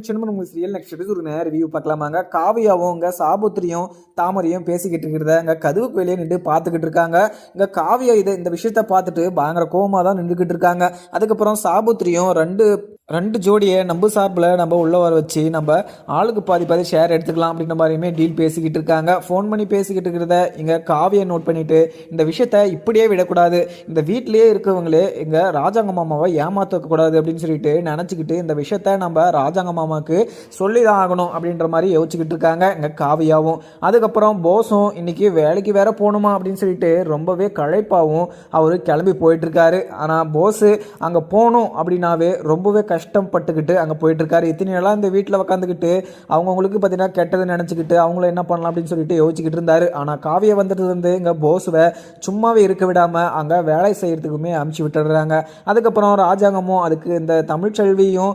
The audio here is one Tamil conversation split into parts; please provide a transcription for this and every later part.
சின்னமன் உங்கள் சீரியல் நெக்ஸ்ட் எபிசோடு நேரம் ரிவ்யூ பார்க்கலாமாங்க. காவியாவும் இங்கே சாபுத்திரியும் தாமரையும் பேசிக்கிட்டு இருக்கிறத இங்கே கதவுக்கு வெளியே நின்று பார்த்துக்கிட்டு இருக்காங்க. இங்கே காவியா இதை இந்த விஷயத்த பார்த்துட்டு பயங்கர கோவமாக தான் நின்றுக்கிட்டு இருக்காங்க. அதுக்கப்புறம் சாபுத்திரியும் ரெண்டு ரெண்டு ஜோடியை நம்ம சார்பில் நம்ம உள்ளே வர வச்சு நம்ம ஆளுக்கு பாதி பாதி ஷேர் எடுத்துக்கலாம் அப்படின்ற மாதிரியுமே டீல் பேசிக்கிட்டு இருக்காங்க. ஃபோன் பண்ணி பேசிக்கிட்டு இருக்கிறத இங்கே காவியை நோட் பண்ணிட்டு இந்த விஷயத்த இப்படியே விடக்கூடாது. இந்த வீட்டிலேயே இருக்கவங்களே இங்கே ராஜாங்க மாமாவை ஏமாற்றக்கூடாது அப்படின்னு சொல்லிட்டு நினச்சிக்கிட்டு இந்த விஷயத்த நம்ம ராஜாங்க மாமாவுக்கு சொல்லி தான் ஆகணும் அப்படின்ற மாதிரி யோசிச்சுக்கிட்டு இருக்காங்க. இங்கே காவியாவும். அதுக்கப்புறம் போஸும் இன்றைக்கி வேலைக்கு வேற போகணுமா அப்படின்னு சொல்லிட்டு ரொம்பவே களைப்பாகவும் அவர் கிளம்பி போயிட்டுருக்காரு ஆனால் போஸு அங்கே போகணும் அப்படின்னாவே ரொம்பவே கஷ்டப்பட்டுக்கிட்டு அங்கே போயிட்டுருக்காரு. இத்தனை நாளாக இந்த வீட்டில் உக்காந்துக்கிட்டு அவங்கவுங்களுக்கு பார்த்தீங்கன்னா கெட்டதை நினச்சிக்கிட்டு அவங்கள என்ன பண்ணலாம் அப்படின்னு சொல்லிட்டு யோசிச்சுக்கிட்டு இருந்தார். ஆனால் காவியை வந்துட்டு வந்து இங்கே போஸுவை சும்மாவே இருக்க விடாமல் அங்கே வேலை செய்கிறதுக்குமே அமுச்சு விட்டுடுறாங்க. அதுக்கப்புறம் ராஜாங்கமும் அதுக்கு இந்த தமிழ்ச்செல்வியும்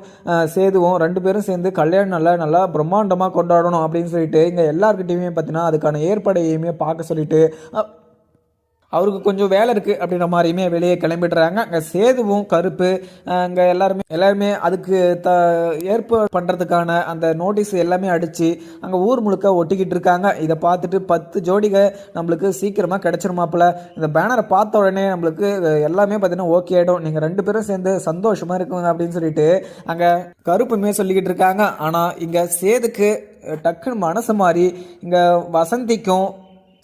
சேதுவும் ரெண்டு பேரும் சேர்ந்து கல்யாணம் நல்லா நல்லா பிரம்மாண்டமாக கொண்டாடணும் அப்படின்னு சொல்லிட்டு இங்கே எல்லாருக்கிட்டையுமே பார்த்தீங்கன்னா அதுக்கான ஏற்பாடையுமே பார்க்க சொல்லிட்டு அவருக்கு கொஞ்சம் வேலை இருக்குது அப்படின்ற மாதிரியுமே வெளியே கிளம்பிடுறாங்க. அங்கே சேதுவும் கருப்பு அங்கே எல்லாருமே எல்லாருமே அதுக்கு த ஏற்பாடு பண்ணுறதுக்கான அந்த நோட்டீஸ் எல்லாமே அடித்து அங்கே ஊர் முழுக்க ஒட்டிக்கிட்டு இருக்காங்க. இதை பார்த்துட்டு பத்து ஜோடிக நம்மளுக்கு சீக்கிரமாக கிடச்சிருமாப்பில். இந்த பேனரை பார்த்த உடனே நம்மளுக்கு எல்லாமே பார்த்தீங்கன்னா ஓகே ஆகிடும் நீங்கள் ரெண்டு பேரும் சேர்ந்து சந்தோஷமாக இருக்குங்க அப்படின்னு சொல்லிட்டு அங்கே கருப்புமே சொல்லிக்கிட்டு இருக்காங்க. ஆனால் இங்கே சேதுக்கு டக்குன்னு மனசு மாதிரி இங்கே வசந்திக்கும்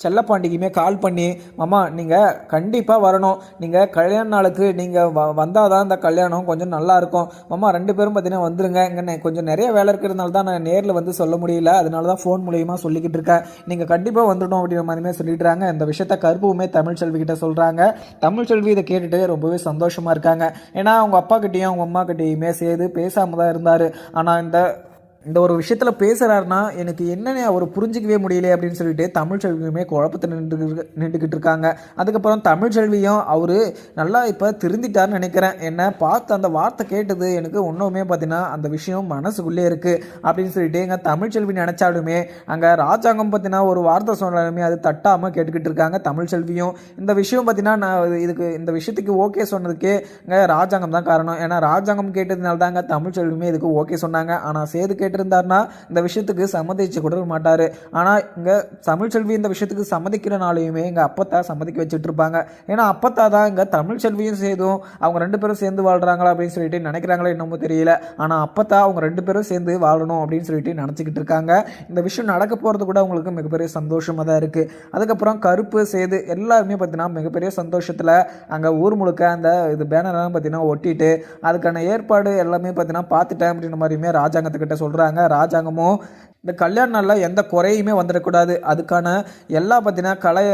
செல்லப்பாண்டிக்குமே கால் பண்ணி மாமா நீங்கள் கண்டிப்பாக வரணும். நீங்கள் கல்யாண நாளுக்கு நீங்கள் வ வந்தால் தான் இந்த கல்யாணம் கொஞ்சம் நல்லாயிருக்கும் மாமா ரெண்டு பேரும் பார்த்தீங்கன்னா வந்துருங்க. இங்கே கொஞ்சம் நிறைய வேலை இருக்கிறதுனால தான் நான் நேரில் வந்து சொல்ல முடியல. அதனால தான் ஃபோன் மூலியமாக சொல்லிக்கிட்டு இருக்கேன். நீங்கள் கண்டிப்பாக வந்துடணும். அப்படின்ற மாதிரியுமே சொல்லிடுறாங்க. இந்த விஷயத்த கருப்புமே தமிழ் செல்வி கிட்ட சொல்கிறாங்க தமிழ் செல்வி இதை கேட்டுட்டு ரொம்பவே சந்தோஷமாக இருக்காங்க. ஏன்னா அவங்க அப்பா கிட்டேயும் அவங்க அம்மா கிட்டேயுமே சேர்ந்து பேசாமல் தான் இருந்தார். ஆனால் இந்த இந்த ஒரு விஷயத்தில் பேசுகிறாருன்னா எனக்கு என்னென்ன அவர் புரிஞ்சிக்கவே முடியல அப்படின்னு சொல்லிட்டு தமிழ் செல்வியுமே குழப்பத்தில் நின்று நின்றுக்கிட்டு இருக்காங்க. அதுக்கப்புறம் தமிழ் செல்வியும் அவர் நல்லா இப்போ திருந்திட்டார்னு நினைக்கிறேன். என்ன பார்த்து அந்த வார்த்தை கேட்டது எனக்கு ஒன்றுமே பார்த்தீங்கன்னா அந்த விஷயம் மனசுக்குள்ளே இருக்குது அப்படின்னு சொல்லிட்டு எங்கள் தமிழ் செல்வி நினச்சாலுமே அங்கே ராஜாங்கம் பார்த்தீங்கன்னா ஒரு வார்த்தை சொன்னாலுமே அது தட்டாமல் கேட்டுக்கிட்டு இருக்காங்க தமிழ் செல்வியும். இந்த விஷயம் பார்த்தீங்கன்னா நான் இதுக்கு இந்த விஷயத்துக்கு ஓகே சொன்னதுக்கே இங்கே ராஜாங்கம் தான் காரணம். ஏன்னா ராஜாங்கம் கேட்டதுனால தாங்க தமிழ் செல்வியுமே இதுக்கு ஓகே சொன்னாங்க. ஆனால் சேது கேட்டிருந்தார்னா இந்த விஷயத்துக்கு சம்மதிச்சு கொடுக்க மாட்டார். ஆனால் இங்கே தமிழ்ச்செல்வி இந்த விஷயத்துக்கு சம்மதிக்கிறனாலையுமே எங்கள் அப்பத்தா சம்மதிக்க வச்சுட்டு இருப்பாங்க ஏன்னா அப்பத்தா தான் இங்கே தமிழ்ச்செல்வியும் சேதும் அவங்க ரெண்டு பேரும் சேர்ந்து வாழ்கிறாங்களா அப்படின்னு சொல்லிட்டு நினைக்கிறாங்களோ என்னமோ தெரியல. ஆனால் அப்பத்தா அவங்க ரெண்டு பேரும் சேர்ந்து வாழணும் அப்படின்னு சொல்லிட்டு நினச்சிக்கிட்டு இருக்காங்க. இந்த விஷயம் நடக்க போகிறது கூட அவங்களுக்கு மிகப்பெரிய சந்தோஷமாக தான் இருக்குது அதுக்கப்புறம் கருப்பு சேது எல்லாருமே பார்த்தீங்கன்னா மிகப்பெரிய சந்தோஷத்தில் அங்கே ஊர் முழுக்க அந்த இது பேனர்லாம் பார்த்தீங்கன்னா ஒட்டிட்டு அதுக்கான ஏற்பாடு எல்லாமே பார்த்தீங்கன்னா பார்த்துட்டேன் அப்படின்ற மாதிரியுமே ராஜாங்கத்துக்கிட்ட சொல்கிறாங்க ராஜாங்கமும் இந்த கல்யாண நாளில் எந்த குறையுமே வந்துடக்கூடாது. அதுக்கான எல்லா பார்த்தீங்கன்னா கலை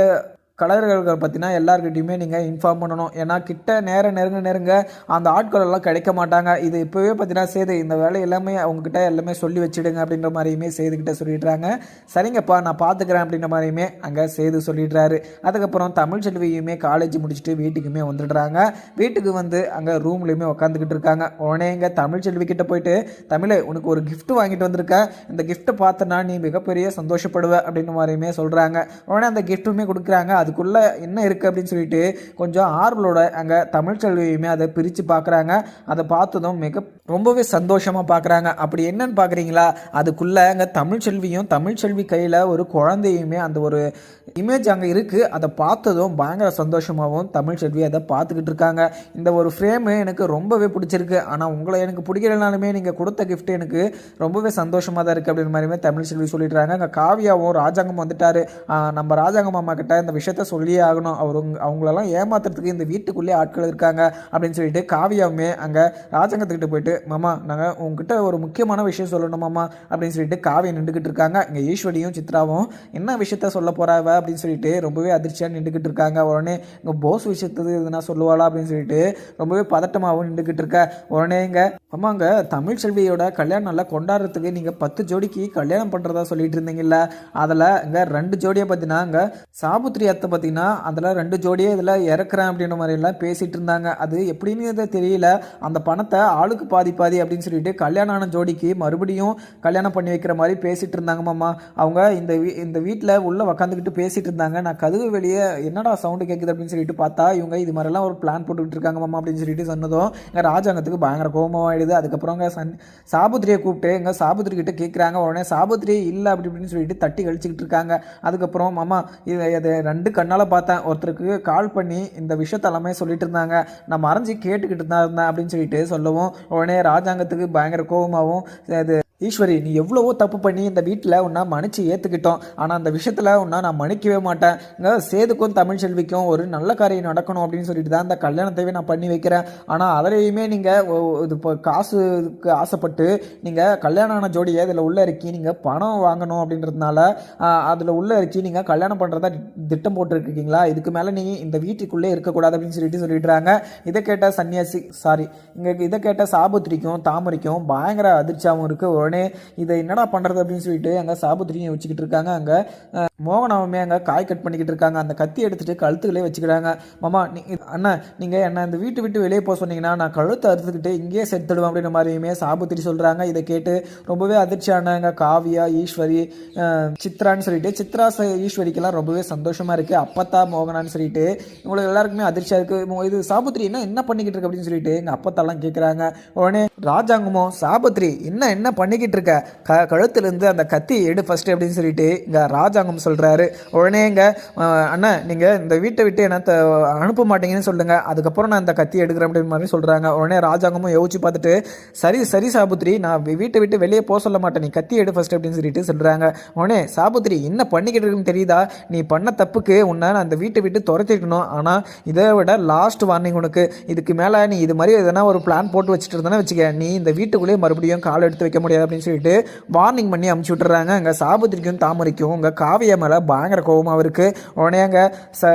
கலர்களை பார்த்தீங்கன்னா எல்லாருக்கிட்டையுமே நீங்கள் இன்ஃபார்ம் பண்ணணும். ஏன்னா கிட்ட நேர நெருங்க நெருங்க அந்த ஆட்கள் எல்லாம் கிடைக்க மாட்டாங்க. இது இப்போவே பார்த்தீங்கன்னா சேது இந்த வேலை எல்லாமே அவங்கக்கிட்ட எல்லாமே சொல்லி வச்சுடுங்க அப்படின்ற மாதிரியுமே சேதுக்கிட்ட சொல்லிடுறாங்க. சரிங்கப்பா நான் பார்த்துக்கிறேன் அப்படின்ற மாதிரியுமே அங்கே சேது சொல்லிடுறாரு. அதுக்கப்புறம் தமிழ் செல்வியுமே காலேஜ் முடிச்சுட்டு வீட்டுக்குமே வந்துடுறாங்க. வீட்டுக்கு வந்து அங்கே ரூம்லேயுமே உட்காந்துக்கிட்டு இருக்காங்க. உடனே இங்கே தமிழ் செல்வி கிட்ட போயிட்டு தமிழை உனக்கு ஒரு கிஃப்ட் வாங்கிட்டு வந்திருக்க. இந்த கிஃப்ட்டை பார்த்தனா நீ மிகப்பெரிய சந்தோஷப்படுவ அப்படின்ற மாதிரியுமே சொல்கிறாங்க உடனே அந்த கிஃப்ட்டுமே கொடுக்குறாங்க. அது அதுக்குள்ளே என்ன இருக்குது அப்படின்னு சொல்லிட்டு கொஞ்சம் ஆர்வலோட அங்கே தமிழ் செல்வியுமே அதை பிரித்து பார்க்குறாங்க அதை பார்த்ததும் மிக ரொம்பவே சந்தோஷமாக பார்க்குறாங்க அப்படி என்னன்னு பார்க்குறீங்களா அதுக்குள்ளே அங்கே தமிழ் செல்வியும் தமிழ் செல்வி கையில் ஒரு குழந்தையுமே அந்த ஒரு இமேஜ் அங்கே இருக்குது அதை பார்த்ததும் பயங்கர சந்தோஷமாகவும் தமிழ் செல்வி அதை பார்த்துக்கிட்டு இருக்காங்க. இந்த ஒரு ஃப்ரேமு எனக்கு ரொம்பவே பிடிச்சிருக்கு. ஆனால் உங்களை எனக்கு பிடிக்கலனாலுமே நீங்கள் கொடுத்த கிஃப்ட் எனக்கு ரொம்பவே சந்தோஷமாக தான் இருக்குது அப்படின்ற மாதிரியுமே தமிழ் செல்வி சொல்லிடுறாங்க. அங்கே காவியாவும் ராஜாங்கம் வந்துட்டார். நம்ம ராஜாங்கம் மாமா கிட்ட இந்த விஷயத்த சொல்லியே ஆகணும். அவர் அவங்களெல்லாம் ஏமாத்துறதுக்கு இந்த வீட்டுக்குள்ளே ஆட்கள் இருக்காங்க அப்படின்னு சொல்லிட்டு காவியாவுமே அங்கே ராஜாங்கத்துக்கிட்ட போயிட்டு மாமா நாங்கள் உங்ககிட்ட ஒரு முக்கியமான விஷயம் சொல்லணும் மாமா அப்படின்னு சொல்லிட்டு காவியை நின்றுக்கிட்டு இருக்காங்க. இங்கே ஈஸ்வரியும் சித்ராவும் என்ன விஷயத்த சொல்ல போகிறாவ அப்படின்னு சொல்லிட்டு ரொம்பவே அதிர்ச்சியாக நின்றுக்கிட்டு இருக்காங்க. உடனே இங்கே போஸ் விஷயத்துக்கு எதுனா சொல்லுவாளா அப்படின்னு சொல்லிட்டு ரொம்பவே பதட்டமாகவும் நின்றுக்கிட்டு இருக்க. உடனே இங்கே ஆமாங்க தமிழ் செல்வியோட கல்யாணம் நல்லா கொண்டாடுறதுக்கு நீங்கள் பத்து ஜோடிக்கு கல்யாணம் பண்ணுறதா சொல்லிட்டு இருந்தீங்கல்ல? அதில் இங்கே ரெண்டு ஜோடியை பார்த்தீங்கன்னா இங்கே சாபுத்ரி அத்தை பார்த்தீங்கன்னா அதில் ரெண்டு ஜோடியே இதில் இறக்குறேன் அப்படின்ற மாதிரி எல்லாம் இருந்தாங்க. அது எப்படின்னு தெரியல. அந்த பணத்தை ஆளுக்கு பாதி பாதி அப்படின்னு சொல்லிட்டு கல்யாணம் ஆன ஜோடிக்கு மறுபடியும் கல்யாணம் பண்ணி வைக்கிற மாதிரி பேசிகிட்டு இருந்தாங்க மாமா. அவங்க இந்த வீ இந்த வீட்டில் உள்ளே உக்காந்துக்கிட்டு பேசிட்டு இருந்தாங்க நான் கதவு வெளியே என்னடா சவுண்டு கேட்குது அப்படின்னு சொல்லிட்டு பார்த்தா இவங்க இது மாதிரிலாம் ஒரு பிளான் போட்டுக்கிட்டு இருக்காங்க மாமா அப்படின்னு சொல்லிட்டு சொன்னதும் எங்கள் ராஜாங்கத்துக்கு பயங்கர கோபமாகிடுது அதுக்கப்புறம் அங்கே சன் சாபுத்திரியை கூப்பிட்டு எங்கள் சாபுத்திரி கிட்ட கேட்குறாங்க உடனே சாபுத்திரி இல்லை அப்படி இப்படின்னு சொல்லிட்டு தட்டி கழிச்சிக்கிட்டு இருக்காங்க. அதுக்கப்புறம் மாமா இது இது ரெண்டு கண்ணால் பார்த்தேன். ஒருத்தருக்கு கால் பண்ணி இந்த விஷயத்தெல்லாமே சொல்லிட்டு இருந்தாங்க. நான் மறைஞ்சு கேட்டுக்கிட்டு தான் இருந்தேன் அப்படின்னு சொல்லிட்டு சொல்லவும் உடனே ராஜாங்கத்துக்கு பயங்கர கோபமாகவும் அது ஈஸ்வரி நீ எவ்வளவோ தப்பு பண்ணி இந்த வீட்டில் உன்னை மன்னிச்சு ஏற்றுக்கிட்டோம் ஆனால் அந்த விஷயத்தில் உன்னை நான் மன்னிக்கவே மாட்டேன். இங்கே சேதுக்கும் தமிழ் செல்விக்கும் ஒரு நல்ல காரியம் நடக்கணும் அப்படின்னு சொல்லிட்டு தான் அந்த கல்யாணத்தையே நான் பண்ணி வைக்கிறேன். ஆனால் அதிலையுமே நீங்கள் இது இப்போ காசுக்கு ஆசைப்பட்டு நீங்கள் கல்யாணம் ஆன ஜோடியை இதில் உள்ள இருக்கி நீங்கள் பணம் வாங்கணும் அப்படின்றதுனால அதில் உள்ள இருக்கி நீங்கள் கல்யாணம் பண்ணுறதா திட்டம் போட்டிருக்கீங்களா? இதுக்கு மேலே நீ இந்த வீட்டுக்குள்ளே இருக்கக்கூடாது அப்படின்னு சொல்லிட்டு சொல்லிடுறாங்க. இதை கேட்ட சன்னியாசி சாரி இங்கே இதை கேட்ட சாபுத்திரிக்கும் தாமரைக்கும் பயங்கர அதிர்ச்சியாகவும் இருக்குது உடனே இதை என்னடா பண்ணுறது அப்படின்னு சொல்லிட்டு அங்கே சாபுத்திரியும் வச்சுக்கிட்டு இருக்காங்க. அங்கே மோகனாவுமே அங்கே காய் கட் பண்ணிக்கிட்டு இருக்காங்க. அந்த கத்தி எடுத்துட்டு கழுத்துக்களே வச்சுக்கிறாங்க. மாமா நீ அண்ணா நீங்கள் என்ன இந்த வீட்டு விட்டு வெளியே போக சொன்னீங்கன்னா நான் கழுத்தை அறுத்துக்கிட்டு இங்கேயே செத்துடுவேன் அப்படின்ற மாதிரியுமே சாபுத்திரி சொல்கிறாங்க இதை கேட்டு ரொம்பவே அதிர்ச்சியானாங்க காவியா ஈஸ்வரி சித்ரான்னு சொல்லிட்டு சித்ரா ஈஸ்வரிக்கெல்லாம் ரொம்பவே சந்தோஷமாக இருக்குது அப்பத்தா மோகனான்னு சொல்லிட்டு இவங்களுக்கு எல்லாருக்குமே அதிர்ச்சியாக இருக்குது இது சாபுத்திரி என்ன என்ன பண்ணிக்கிட்டு இருக்கு? அப்படின்னு சொல்லிட்டு எங்கள் அப்பத்தாலாம் கேட்குறாங்க உடனே ராஜாங்கமோ சாபுத்திரி என்ன என்ன பண்ணிக்கிட்டு இருக்க. க கழுத்துலேருந்து அந்த கத்தி எடு ஃபஸ்ட்டு அப்படின்னு சொல்லிட்டு இங்கே ராஜாங்கம் சொல்கிறாரு உடனே இங்கே அண்ணா நீங்கள் இந்த வீட்டை விட்டு என்ன த- அனுப்ப மாட்டீங்கன்னு சொல்லுங்க. அதுக்கப்புறம் நான் இந்த கத்தி எடுக்கிறேன் அப்படின்னு மாதிரி சொல்கிறாங்க உடனே ராஜாங்கமும் யோசிச்சு பார்த்துட்டு சரி சரி சாபுத்திரி நான் வீட்டை விட்டு வெளியே போக சொல்ல மாட்டேன். நீ கத்தி எடு ஃபஸ்ட் அப்படின்னு சொல்லிட்டு சொல்கிறாங்க உடனே சாபுத்திரி என்ன பண்ணிக்கிட்டு இருக்குன்னு தெரியுதா? நீ பண்ண தப்புக்கு உன்னை நான் அந்த வீட்டை விட்டு துரத்திக்கணும் ஆனால் இதை விட லாஸ்ட் வார்னிங் உனக்கு. இதுக்கு மேலே நீ இது மாதிரி எதனா ஒரு பிளான் போட்டு வச்சுட்டு இருந்தேன்னா வச்சுக்க. நீ இந்த வீட்டுக்குள்ளேயே மறுபடியும் கால் எடுத்து வைக்க முடியாது அப்படின்னு சொல்லிட்டு வார்னிங் பண்ணி அமுச்சு விட்டுறாங்க. அங்கே சாபுத்திரிக்கும் தாமரைக்கும் அங்கே காவியா மேலே பயங்கர கோபமாக இருக்குது உடனே அங்கே ச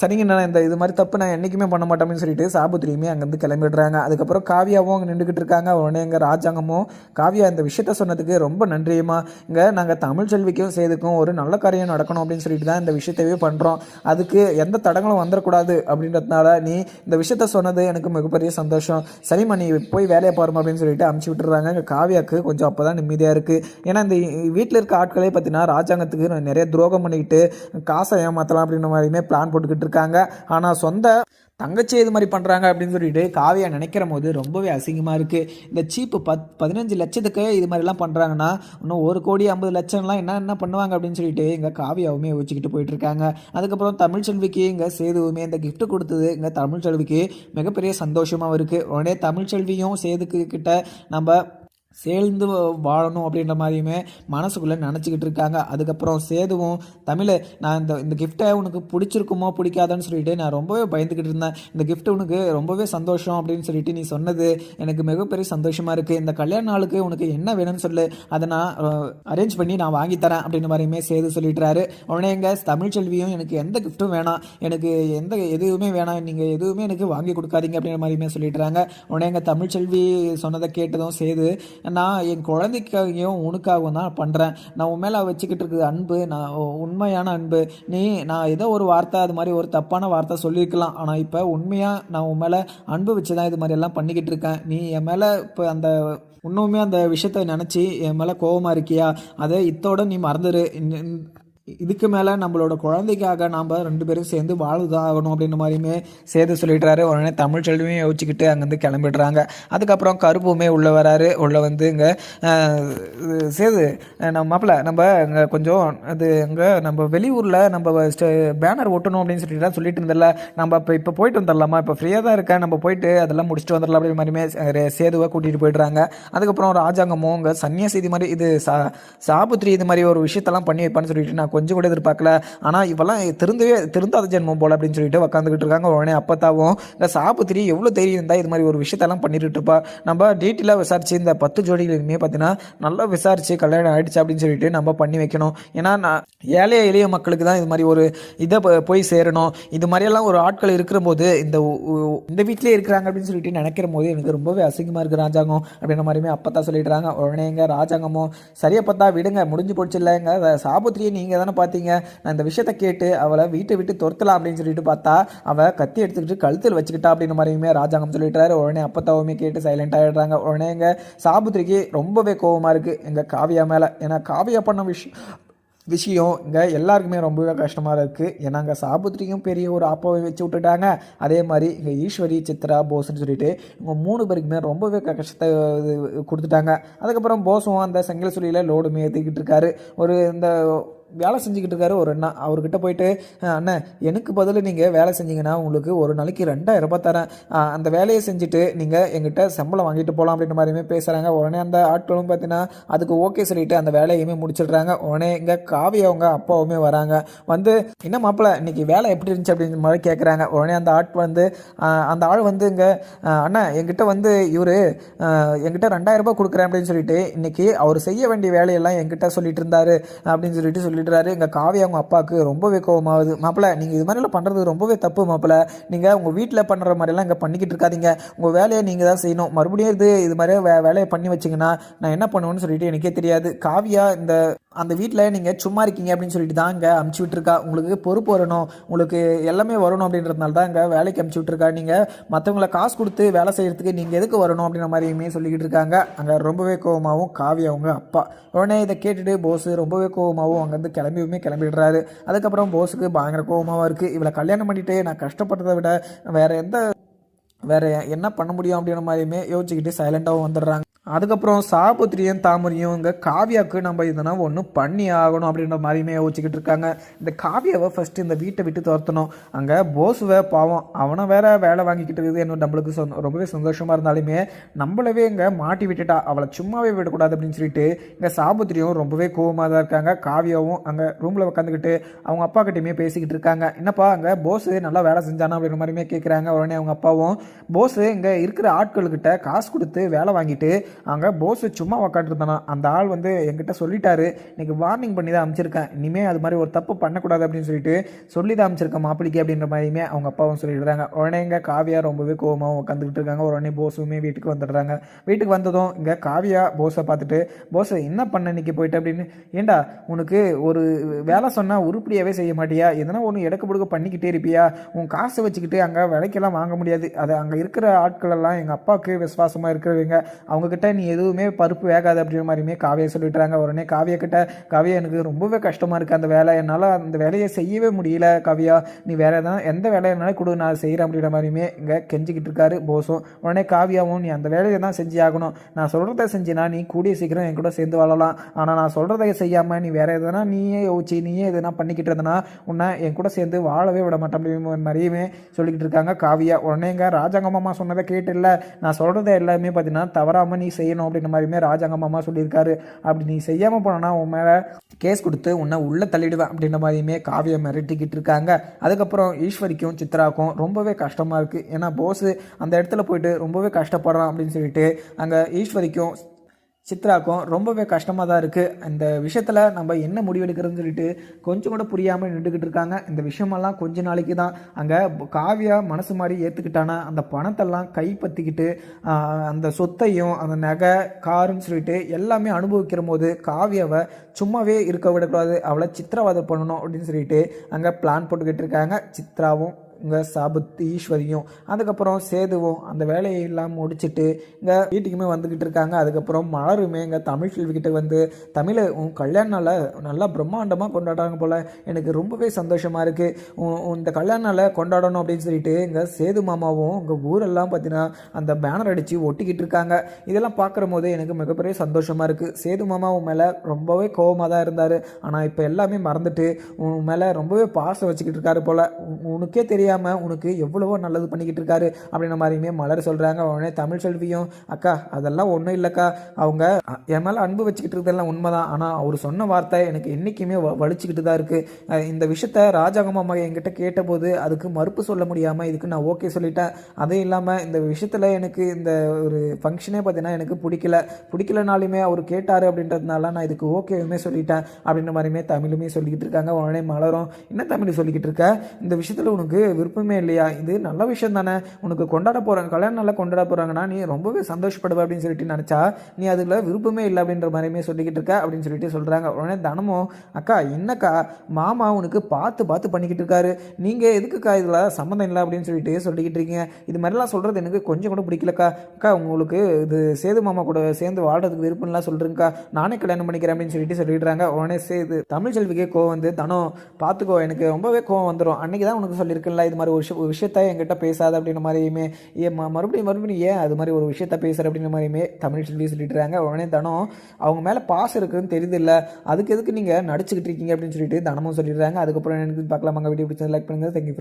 சரிங்க இந்த இது மாதிரி தப்பு நான் என்றைக்குமே பண்ண மாட்டேன் அப்படின்னு சொல்லிட்டு சாபுத்திரியுமே அங்கேருந்து கிளம்பிடுறாங்க. அதுக்கப்புறம் காவியாவும் அங்கே நின்றுக்கிட்டு இருக்காங்க. உடனே எங்கள் ராஜாங்கமும் காவியா இந்த விஷயத்த சொன்னதுக்கு ரொம்ப நன்றியுமா இங்கே நாங்கள் தமிழ் செல்விக்கும் செய்துக்கும் ஒரு நல்ல காரியம் நடக்கணும் அப்படின்னு சொல்லிட்டு தான் இந்த விஷயத்தையே பண்ணுறோம் அதுக்கு எந்த தடங்களும் வந்துடக்கூடாது அப்படின்றதுனால நீ இந்த விஷயத்த சொன்னது எனக்கு மிகப்பெரிய சந்தோஷம். சரிம்மா நீ போய் வேலையை பாருமா அப்படின்னு சொல்லிட்டு அமுச்சு விட்டுறாங்க. இங்கே காவியாவுக்கு கொஞ்சம் அப்போ தான் நிம்மதியாக இருக்குது ஏன்னா இந்த வீட்டில் இருக்க ஆட்களே பார்த்தீங்கன்னா ராஜாங்கத்துக்கு நிறைய துரோகம் பண்ணிக்கிட்டு காசை ஏமாற்றலாம் அப்படின்ற மாதிரியுமே பிளான் போட்டுக்கிட்டு இருக்காங்க. ஆனால் சொந்த தங்கச்சி இது மாதிரி பண்ணுறாங்க அப்படின்னு சொல்லிட்டு காவியா நினைக்கிற போது ரொம்பவே அசிங்கமாக இருக்குது இந்த சீப்பு பத் பதினஞ்சு லட்சத்துக்கு இது மாதிரிலாம் பண்ணுறாங்கன்னா இன்னும் ஒரு கோடி ஐம்பது லட்சம்லாம் என்ன என்ன பண்ணுவாங்க அப்படின்னு சொல்லிட்டு இங்கே காவியாவுமே யோசிச்சுக்கிட்டு போயிட்டு இருக்காங்க. அதுக்கப்புறம் தமிழ் செல்விக்கு இங்கே சேதுவுமே இந்த கிஃப்ட் கொடுத்தது. இங்கே தமிழ் செல்விக்கு மிகப்பெரிய சந்தோஷமாகவும் இருக்குது உடனே தமிழ் செல்வியும் சேதுக்கு கிட்ட நம்ம சேர்ந்து வாழணும் அப்படின்ற மாதிரியுமே மனசுக்குள்ளே நினச்சிக்கிட்டு இருக்காங்க. அதுக்கப்புறம் சேதுவும் தமிழை நான் இந்த இந்த கிஃப்ட்டை உனக்கு பிடிச்சிருக்குமோ பிடிக்காதான்னு சொல்லிட்டு நான் ரொம்பவே பயந்துக்கிட்டு இருந்தேன். இந்த கிஃப்ட் உனக்கு ரொம்பவே சந்தோஷம் அப்படின்னு சொல்லிட்டு நீ சொன்னது எனக்கு மிகப்பெரிய சந்தோஷமாக இருக்குது இந்த கல்யாண நாளுக்கு உனக்கு என்ன வேணும்னு சொல்லு. அதை நான் அரேஞ்ச் பண்ணி நான் வாங்கி தரேன் அப்படின்ற மாதிரியுமே சேது சொல்லிட்டுறாரு. உடனே எங்கள் தமிழ்ச்செல்வியும் எனக்கு எந்த கிஃப்ட்டும் வேணாம். எனக்கு எந்த எதுவுமே வேணாம். நீங்கள் எதுவுமே எனக்கு வாங்கி கொடுக்காதீங்க அப்படின்ற மாதிரியுமே சொல்லிட்டுறாங்க. உடனே எங்கள் தமிழ்ச்செல்வி சொன்னதை கேட்டதும் சேது நான் என் குழந்தைக்காகவும் உனக்காகவும் தான் பண்ணுறேன் நான் உன் மேலே வச்சுக்கிட்டு இருக்குது அன்பு நான் உண்மையான அன்பு. நீ நான் ஏதோ ஒரு வார்த்தை அது மாதிரி ஒரு தப்பான வார்த்தை சொல்லியிருக்கலாம். ஆனால் இப்போ உண்மையாக நான் உன் மேலே அன்பு வச்சு தான் இது மாதிரி எல்லாம் பண்ணிக்கிட்டு இருக்கேன். நீ என் மேலே இப்போ அந்த இன்னுமே அந்த விஷயத்தை நினச்சி என் மேலே கோவமாக இருக்கியா? அதை இத்தோட நீ மறந்துடு இதுக்கு மேலே நம்மளோட குழந்தைக்காக நாம் ரெண்டு பேரும் சேர்ந்து வாழ்தான் ஆகணும் அப்படின்ற மாதிரியுமே சேர்த்து சொல்லிடுறாரு. உடனே தமிழ் செல்வியும் யோசிச்சுக்கிட்டு அங்கேருந்து கிளம்பிடுறாங்க. அதுக்கப்புறம் கருப்புமே உள்ளே வராரு. உள்ளே வந்து இங்கே சேது நம்ம மாப்பிள்ள நம்ம இங்கே கொஞ்சம் அது இங்கே நம்ம வெளியூரில் நம்ம பேனர் ஒட்டணும் அப்படின்னு சொல்லிட்டு தான் சொல்லிட்டு இருந்தல நம்ம இப்போ இப்போ போயிட்டு வந்துடலாமா? இப்போ ஃப்ரீயாக தான் இருக்கேன். நம்ம போயிட்டு அதெல்லாம் முடிச்சுட்டு வந்துடலாம் அப்படின்ற மாதிரியுமே சேதுவாக சேதுவை கூட்டிகிட்டு போயிடுறாங்க. அதுக்கப்புறம் ராஜாங்கமும் இங்கே சன்னியாசி இது மாதிரி இது சா சாபுத்ரி இது மாதிரி ஒரு விஷயத்தெல்லாம் பண்ணி வைப்பான்னு சொல்லிட்டு நான் கொஞ்சம் கூட எதிர்பார்க்கல. ஆனால் இவெல்லாம் திருந்தவே திருந்தாத ஜென்மம் போல அப்படின்னு சொல்லிட்டு உட்காந்துக்கிட்டு இருக்காங்க. உடனே அப்பத்தாவும் இந்த சாபுத்திரி எவ்வளோ தைரியம் இருந்தால் இது மாதிரி ஒரு விஷயத்தெல்லாம் பண்ணிட்டு இருப்பா. நம்ம டீட்டெயிலாக விசாரிச்சு இந்த பத்து ஜோடிகளுமே பார்த்தீங்கன்னா நல்லா விசாரிச்சு கல்யாணம் ஆயிடுச்சு அப்படின்னு சொல்லிட்டு நம்ம பண்ணி வைக்கணும். ஏன்னா நான் ஏழை எளிய மக்களுக்கு தான் இது மாதிரி ஒரு இதை போய் சேரணும். இது மாதிரியெல்லாம் ஒரு ஆட்கள் இருக்கிற போது இந்த இந்த வீட்டிலே இருக்கிறாங்க அப்படின்னு சொல்லிட்டு நினைக்கிற போது எனக்கு ரொம்பவே அசிங்கமாக இருக்குது ராஜாங்கம் அப்படின்ற மாதிரியுமே அப்பத்தா சொல்லிடுறாங்க உடனே எங்கள் ராஜாங்கமும் சரியப்பத்தா விடுங்க முடிஞ்சு போச்சு இல்லைங்க. சாபுத்திரியை நீங்கள் தான் பார்த்தீங்க? நான் இந்த விஷயத்த கேட்டு அவளை வீட்டை விட்டு துரத்தலாம் அப்படின்னு சொல்லிட்டு பார்த்தா அவள் கத்தி எடுத்துக்கிட்டு கழுத்தில் வச்சுக்கிட்டா அப்படின்ற மாதிரியுமே ராஜாங்கம் சொல்லிட்டாரு. உடனே அப்பத்தாவுமே கேட்டு சைலண்ட் ஆகிடுறாங்க உடனே எங்கள் சாபுத்திரிக்கு ரொம்பவே கோவமாக இருக்குது எங்கள் காவியா மேலே. ஏன்னா காவியா பண்ண விஷயம் விஷயம் இங்கே எல்லாருக்குமே ரொம்பவே கஷ்டமாக இருக்குது ஏன்னா அங்கே சாபுத்திரியும் பெரிய ஒரு அப்பாவை வச்சு விட்டுட்டாங்க. அதே மாதிரி இங்கே ஈஸ்வரி சித்ரா போஸ்ன்னு சொல்லிட்டு இவங்க மூணு பேருக்குமே ரொம்பவே கஷ்டத்தை இது கொடுத்துட்டாங்க. அதுக்கப்புறம் போஸும் அந்த செங்கல் சுழியில் லோடுமே ஏற்றிக்கிட்டு இருக்காரு. ஒரு இந்த வேலை செஞ்சுக்கிட்டு இருக்காரு ஒரு அண்ணா. அவர்கிட்ட போயிட்டு அண்ணா அண்ணன் எனக்கு பதில் நீங்கள் வேலை செஞ்சீங்கன்னா உங்களுக்கு ஒரு நாளைக்கு ரெண்டாயிரம் ரூபாய் தரேன். அந்த வேலையை செஞ்சுட்டு நீங்கள் எங்கிட்ட சம்பளம் வாங்கிட்டு போகலாம் அப்படின்ற மாதிரியுமே பேசுகிறாங்க உடனே அந்த ஆட்களும் பார்த்தீங்கன்னா அதுக்கு ஓகே சொல்லிட்டு அந்த வேலையுமே முடிச்சிடுறாங்க. உடனே இங்கே காவி அவங்க அப்பாவுமே வராங்க. வந்து என்ன மாப்பிள்ள இன்னைக்கு வேலை எப்படி இருந்துச்சு? அப்படின்ற மாதிரி கேட்குறாங்க உடனே அந்த ஆட் வந்து அந்த ஆள் வந்து இங்கே அண்ணா என்கிட்ட வந்து இவர் என்கிட்ட ரெண்டாயிரம் ரூபாய் கொடுக்குறேன் அப்படின்னு சொல்லிட்டு இன்னைக்கு அவர் செய்ய வேண்டிய வேலையெல்லாம் என்கிட்ட சொல்லிட்டு இருந்தாரு அப்படின்னு சொல்லிட்டு சொல்லிடுறாரு எங்கள் காவி அவங்க அப்பாவுக்கு ரொம்பவே கோபமாகுது மாப்பிள்ள நீங்கள் இது மாதிரிலாம் பண்ணுறது ரொம்பவே தப்பு மாப்பிள்ள நீங்கள் உங்கள் வீட்டில் பண்ணுற மாதிரிலாம் இங்கே பண்ணிக்கிட்டு இருக்காதீங்க. உங்கள் வேலையை நீங்கள் தான் செய்யணும். மறுபடியும் இது இது மாதிரி வே வேலையை பண்ணி வச்சிங்கன்னா நான் என்ன பண்ணுவேன்னு சொல்லிட்டு எனக்கே தெரியாது. காவியா இந்த அந்த வீட்டில் நீங்கள் சும்மா இருக்கீங்க அப்படின்னு சொல்லிட்டு தான் இங்கே அமுச்சு விட்டுருக்கா. உங்களுக்கு பொறுப்பு வரணும். உங்களுக்கு எல்லாமே வரணும் அப்படின்றதுனால தான் இங்கே வேலைக்கு அமுச்சு விட்டுருக்கா. நீங்கள் மற்றவங்கள காசு கொடுத்து வேலை செய்கிறதுக்கு நீங்கள் எதுக்கு வரணும் அப்படின்ற மாதிரியுமே சொல்லிக்கிட்டு இருக்காங்க. அங்கே ரொம்பவே கோவமாகவும் காவி அவங்க அப்பா. உடனே இதை கேட்டுட்டு போஸ் ரொம்பவே கோவமாகவும் அங்கேருந்து கிளம்பியுமே கிளம்பிடுறாரு. அதுக்கப்புறம் போஸுக்கு பயங்கர கோவமாகவும் இருக்குது இவளை கல்யாணம் பண்ணிட்டு நான் கஷ்டப்பட்டதை விட வேறு எந்த வேற என்ன பண்ண முடியும் அப்படின்ற மாதிரியுமே யோசிச்சுக்கிட்டு சைலண்டாகவும் வந்துடுறாங்க. அதுக்கப்புறம் சாபுத்திரியும் தாமரையும் இங்கே காவியாவுக்கு நம்ம இதனா ஒன்று பண்ணி ஆகணும் அப்படின்ற மாதிரியுமே யோசிச்சுக்கிட்டு இருக்காங்க. இந்த காவியாவை ஃபஸ்ட்டு இந்த வீட்டை விட்டு துரத்தணும். அங்கே போசுவை பாவம் அவனை வேற வேலை வாங்கிக்கிட்டு இருக்குது. என்ன நம்மளுக்கு சொந்த ரொம்பவே சந்தோஷமாக இருந்தாலுமே நம்மளவே இங்கே மாட்டி விட்டுட்டா அவளை சும்மாவே விடக்கூடாது அப்படின்னு சொல்லிட்டு இங்கே சாபுத்திரியும் ரொம்பவே கோவமாக தான் இருக்காங்க. காவியாவும் அங்கே ரூமில் உட்காந்துக்கிட்டு அவங்க அப்பா கிட்டேயுமே பேசிக்கிட்டு இருக்காங்க. என்னப்பா அங்கே போஸு நல்லா வேலை செஞ்சானா அப்படின்ற மாதிரியுமே கேட்குறாங்க உடனே அவங்க அப்பாவும் போஸ் இங்கே இருக்கிற ஆட்கள்கிட்ட காசு கொடுத்து வேலை வாங்கிட்டு அங்கே போஸ் சும்மா உக்காந்துருந்தானா. அந்த ஆள் வந்து என்கிட்ட சொல்லிட்டாரு. இன்னைக்கு வார்னிங் பண்ணி தான் அமைச்சிருக்கேன். இனிமேல் அது மாதிரி ஒரு தப்பு பண்ணக்கூடாது அப்படின்னு சொல்லிட்டு சொல்லி தான் அமைச்சிருக்கேன் மாப்பிளிக்கு அப்படின்ற மாதிரியுமே அவங்க அப்பாவும் சொல்லிடுறாங்க. உடனே இங்கே காவியா ரொம்பவே கோவமாக உட்காந்துக்கிட்டு இருக்காங்க. உடனே போஸுமே வீட்டுக்கு வந்துடுறாங்க. வீட்டுக்கு வந்ததும் இங்கே காவியா போஸை பார்த்துட்டு போஸ் என்ன பண்ண இன்னைக்கு போயிட்டு? அப்படின்னு ஏண்டா உனக்கு ஒரு வேலை சொன்னால் உருப்படியாகவே செய்ய மாட்டியா? எதனா ஒன்று எடுக்க புடுக்க பண்ணிக்கிட்டே இருப்பியா? உன் காசை வச்சுக்கிட்டு அங்கே விலைக்கெல்லாம் வாங்க முடியாது. அதை அங்கே இருக்கிற ஆட்கள் எல்லாம் எங்கள் அப்பாவுக்கு விசுவாசமாக இருக்கிறவங்க அவங்கக்கிட்ட நீ எதுவுமே பருப்பு வேகாது அப்படின்ற மாதிரியுமே காவியை சொல்லிட்டுறாங்க. உடனே காவியை கிட்ட காவியா எனக்கு ரொம்பவே கஷ்டமாக இருக்குது அந்த வேலை. என்னால் அந்த வேலையை செய்யவே முடியல காவியா. நீ வேற எதனா எந்த வேலையினாலும் கொடு நான் செய்கிறேன் அப்படின்ற மாதிரியுமே இங்கே கெஞ்சிக்கிட்டு இருக்காரு போஸும். உடனே காவியாவும் நீ அந்த வேலையை தான் செஞ்சு ஆகணும். நான் சொல்கிறத செஞ்சினா நீ கூடிய சீக்கிரம் என் கூட சேர்ந்து வாழலாம். ஆனால் நான் சொல்கிறத செய்யாமல் நீ வேற எதனா நீயே யோசிச்சு நீயே எதனா பண்ணிக்கிட்டு இருந்தனா உன்னை என் கூட சேர்ந்து வாழவே விட மாட்டேன் அப்படிங்கிற மாதிரியுமே சொல்லிக்கிட்டு இருக்காங்க காவியா. உடனேங்க ராஜாங்க மாமா சொன்னதை கேட்டு இல்லை நான் சொல்கிறத எல்லாமே பார்த்தீங்கன்னா தவறாமல் நீ செய்யணும் அப்படின்ற மாதிரியுமே ராஜாங்க மாமா சொல்லியிருக்காரு. அப்படி நீ செய்யாமல் போனனா உன் மேலே கேஸ் கொடுத்து உன்னை உள்ளே தள்ளிடுவேன் அப்படின்ற மாதிரியுமே காவியை மிரட்டிக்கிட்டு இருக்காங்க. அதுக்கப்புறம் ஈஸ்வரிக்கும் சித்ராக்கும் ரொம்பவே கஷ்டமாக இருக்குது ஏன்னா போஸு அந்த இடத்துல போயிட்டு ரொம்பவே கஷ்டப்படுறான் அப்படின்னு சொல்லிட்டு அங்கே ஈஸ்வரிக்கும் சித்ராக்கும் ரொம்பவே கஷ்டமாக தான் இருக்குது இந்த விஷயத்தில் நம்ம என்ன முடிவெடுக்கிறதுன்னு சொல்லிட்டு கொஞ்சம் கூட புரியாமல் நின்றுக்கிட்டு இருக்காங்க. இந்த விஷயமெல்லாம் கொஞ்ச நாளைக்கு தான் அங்கே காவியா மனசு மாதிரி ஏற்றுக்கிட்டானா அந்த பணத்தெல்லாம் கைப்பற்றிக்கிட்டு அந்த சொத்தையும் அந்த நகை காருன்னு சொல்லிட்டு எல்லாமே அனுபவிக்கிற போது காவியாவை சும்மாவே இருக்க விடக்கூடாது. அவளை சித்திரவதை பண்ணணும் அப்படின்னு சொல்லிட்டு அங்கே பிளான் போட்டுக்கிட்டு இருக்காங்க. சித்ராவும் இங்கே சாபத் ஈஸ்வரியும் அதுக்கப்புறம் சேதுவும் அந்த வேலையை எல்லாம் முடிச்சுட்டு இங்கே வீட்டுக்குமே வந்துக்கிட்டு இருக்காங்க. அதுக்கப்புறம் மலருமே இங்கே தமிழ் செல்விக்கிட்ட வந்து தமிழை உன் கல்யாண நாளை நல்லா பிரம்மாண்டமாக கொண்டாடுறாங்க போல். எனக்கு ரொம்பவே சந்தோஷமாக இருக்குது இந்த கல்யாண நாளை கொண்டாடணும் அப்படின்னு சொல்லிட்டு இங்கே சேது மாமாவும் இங்கே ஊரெல்லாம் பார்த்தீங்கன்னா அந்த பேனர் அடித்து ஒட்டிக்கிட்டு இருக்காங்க. இதெல்லாம் பார்க்குற போது எனக்கு மிகப்பெரிய சந்தோஷமாக இருக்குது சேது மாமா உன் மேலே ரொம்பவே கோவமாக தான் இருந்தார். ஆனால் இப்போ எல்லாமே மறந்துட்டு உன் மேலே ரொம்பவே பாசம் வச்சுக்கிட்டு இருக்காரு போல். உனக்கே தெரியும் தெரியாமல் உனக்கு எவ்வளவோ நல்லது பண்ணிக்கிட்டு இருக்காரு அப்படின்ற மாதிரியுமே மலர் சொல்கிறாங்க உடனே தமிழ் செல்வியும் அக்கா அதெல்லாம் ஒன்றும் இல்லைக்கா. அவங்க என் மேலே அன்பு வச்சுக்கிட்டு இருக்கிறதெல்லாம் உண்மைதான். ஆனால் அவர் சொன்ன வார்த்தை எனக்கு என்றைக்குமே வ வலிச்சுக்கிட்டு தான் இருக்குது இந்த விஷயத்த ராஜாங்க மாமா என்கிட்ட கேட்டபோது அதுக்கு மறுப்பு சொல்ல முடியாமல் இதுக்கு நான் ஓகே சொல்லிட்டேன். அதே இல்லாமல் இந்த விஷயத்தில் எனக்கு இந்த ஒரு ஃபங்க்ஷனே பார்த்தீங்கன்னா எனக்கு பிடிக்கல. பிடிக்கலனாலுமே அவர் கேட்டார் அப்படின்றதுனால நான் இதுக்கு ஓகேவுமே சொல்லிட்டேன். அப்படின்ற மாதிரியுமே தமிழுமே சொல்லிக்கிட்டு இருக்காங்க. உடனே மலரும் என்ன தமிழ் சொல்லிக்கிட்டு இருக்க? இந்த விஷயத்தில் உனக்கு விருப்பமே இல்லையா? இது நல்ல விஷயம் தானே உனக்கு கொண்டாட போகிறாங்க கல்யாணம் நல்லா கொண்டாட போகிறாங்கன்னா நீ ரொம்பவே சந்தோஷப்படுவ அப்படின்னு சொல்லிட்டு நினச்சா நீ அதில் விருப்பமே இல்லை அப்படின்ற மாதிரியுமே சொல்லிக்கிட்டு இருக்க அப்படின்னு சொல்லிட்டு சொல்கிறாங்க உடனே தனமும் அக்கா என்னக்கா? மாமா உனக்கு பார்த்து பார்த்து பண்ணிக்கிட்டு இருக்காரு. நீங்கள் எதுக்குக்கா இதில் சம்மந்தம் இல்லை? அப்படின்னு சொல்லிட்டு சொல்லிக்கிட்டு இருக்கீங்க. இது மாதிரிலாம் சொல்கிறது எனக்கு கொஞ்சம் கூட பிடிக்கலக்கா. அக்கா உங்களுக்கு இது சேது மாமா கூட சேர்ந்து வாழ்கிறதுக்கு விருப்பம்லாம் சொல்கிறேங்க்கா நானே கல்யாணம் பண்ணிக்கிறேன் அப்படின்னு சொல்லிட்டு சொல்லிடுறாங்க. உடனே சேது தமிழ் செல்விக்கே கோவம் வந்து தனம் பார்த்துக்கோ எனக்கு ரொம்பவே கோவம் வந்துடும் அன்றைக்கி தான் உனக்கு சொல்லியிருக்குல்ல ஏன்டா இது மாதிரி ஒரு விஷயம் ஒரு விஷயத்த என்கிட்ட பேசாத அப்படின்ற மாதிரியுமே ஏன் மறுபடியும் மறுபடியும் ஏன் அது மாதிரி ஒரு விஷயத்த பேசுகிற அப்படின்ற மாதிரியுமே தமிழ் சொல்லி சொல்லிட்டுறாங்க. உடனே தனம் அவங்க மேலே பாஸ் இருக்குதுன்னு தெரியுது இல்லை அதுக்கு எதுக்கு நீங்கள் நடிச்சுக்கிட்டு இருக்கீங்க அப்படின்னு சொல்லிட்டு தனமும் சொல்லிடுறாங்க. அதுக்கப்புறம் எனக்கு பார்க்கலாமாங்க. வீடியோ பிடிச்சது லைக் பண்ணுங்கள் தேங்க்யூ